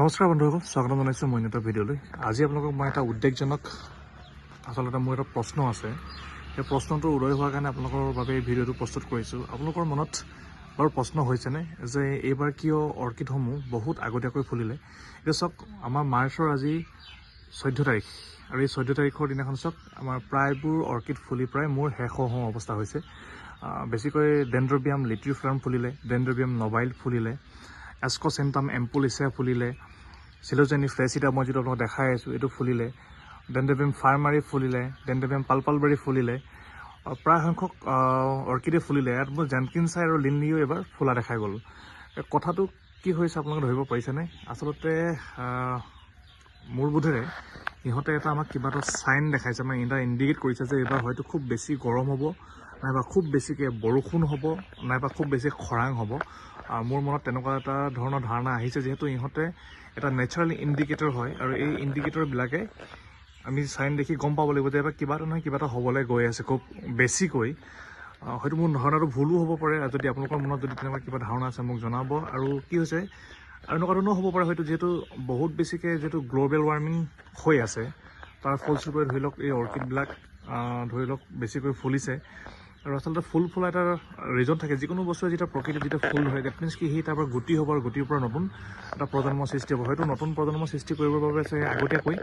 নমস্কাৰ বন্ধুসকল স্বাগতম জনাইছোঁ মই এটা ভিডিঅ'লৈ। আজি আপোনালোকক মই এটা উদ্বেগজনক আচলতে মোৰ এটা প্ৰশ্ন আছে। সেই প্ৰশ্নটো উদয় হোৱাৰ কাৰণে আপোনালোকৰ বাবে এই ভিডিঅ'টো প্ৰস্তুত কৰিছোঁ। আপোনালোকৰ মনত বাৰু প্ৰশ্ন হৈছেনে? যে এইবাৰ কিয় অৰ্কিডসমূহ বহুত আগতীয়াকৈ ফুলিলে? এতিয়া চাওক আমাৰ মাৰ্চৰ আজি চৈধ্য তাৰিখ। আৰু এই চৈধ্য তাৰিখৰ দিনাখন চাওক আমাৰ প্ৰায়বোৰ অৰ্কিড ফুলি প্ৰায় মোৰ শেষ হওঁ অৱস্থা হৈছে। বেছিকৈ ডেণ্ড্ৰবিয়াম লিট্ৰিফ্লাম ফুলিলে ডেণ্ড্ৰবিয়াম নবাইল ফুলিলে। এস্কচেণ্টাম এম্পুলিচেয়া ফুলিলে। চিলোজেনি ফ্ৰেচিটা মই যিটো আপোনাক দেখাই আছোঁ এইটো ফুলিলে। ডেণ্ড্ৰবিয়াম ফাৰ্মাৰী ফুলিলে। ডেণ্ড্ৰবিয়াম পালপালবাৰী ফুলিলে। আহ, প্ৰায় সংখ্যক আহ, অৰ্কিডে ফুলিলে। ইয়াত মোৰ জেনকিনচাই আৰু লিনলিও এবাৰ ফুলা দেখাই গ'ল। কথাটো কি হৈছে আপোনালোকে ধৰিব পাৰিছেনে? আচলতে মোৰ বোধেৰে সিহঁতে এটা আমাক কিবা এটা চাইন দেখাইছে। মানে এটা ইণ্ডিকেট কৰিছে যে এইবাৰ হয়তো খুব বেছি গৰম হ'ব নাইবা খুব বেছিকৈ বৰষুণ হ'ব নাইবা খুব বেছি খৰাং হ'ব। মোৰ মনত তেনেকুৱা এটা ধৰণৰ ধাৰণা আহিছে যিহেতু ইহঁতে এটা নেচাৰেল ইণ্ডিকেটৰ হয় আৰু এই ইণ্ডিকেটৰবিলাকে আমি চাইন দেখি গম পাব লাগিব যে এবাৰ কিবা এটা নহয় কিবা এটা হ'বলৈ গৈ আছে খুব বেছিকৈ। হয়তো মোৰ ধাৰণাটো ভুলো হ'ব পাৰে আৰু যদি আপোনালোকৰ মনত যদি তেনেকুৱা কিবা ধাৰণা আছে মোক জনাব। আৰু কি হৈছে আৰু এনেকুৱা ধৰণৰ হ'ব পাৰে হয়তো যিহেতু বহুত বেছিকৈ যিহেতু গ্ল'বেল ৱাৰ্মিং হৈ আছে তাৰ ফলস্বৰূপে ধৰি লওক এই অৰ্কিডবিলাক ধৰি লওক বেছিকৈ ফুলিছে। আৰু আচলতে ফুল ফুলা এটা ৰিজন থাকে। যিকোনো বস্তুৱে যেতিয়া প্ৰকৃতিত যেতিয়া ফুল ধৰে ডেট মিনছ কি সি তাৰ পৰা গুটি হ'ব আৰু গুটিৰ পৰা নতুন এটা প্ৰজন্মৰ সৃষ্টি হ'ব। হয়তো নতুন প্ৰজন্মৰ সৃষ্টি কৰিবৰ বাবে চাগে আগতীয়াকৈ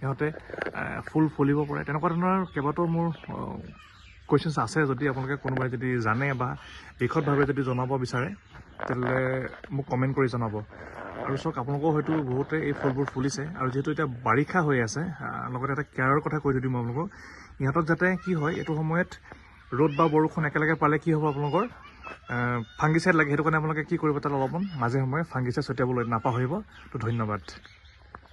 সিহঁতে ফুল ফুলিব পাৰে। তেনেকুৱা ধৰণৰ কেইবাটাও মোৰ কুৱেশ্যনছ আছে যদি আপোনালোকে কোনোবাই যদি জানে বা বিশদভাৱে যদি জনাব বিচাৰে তেতিয়াহ'লে মোক কমেণ্ট কৰি জনাব। আৰু চাওক আপোনালোকেও হয়তো বহুতে এই ফুলবোৰ ফুলিছে। আৰু যিহেতু এতিয়া বাৰিষা হৈ আছে লগতে এটা কেয়াৰৰ কথা কৈ দিওঁ মই আপোনালোকক। ইহঁতক যাতে কি হয় এইটো সময়ত ৰ'দ বা বৰষুণ একেলগে পালে কি হ'ব আপোনালোকৰ? ফাংগিচাইড লাগে সেইটো কাৰণে আপোনালোকে কি কৰিব তাত অলপমান মাজে সময়ে ফাংগিচাইড ছটিয়াবলৈ নাপাহৰিব। তো ধন্যবাদ।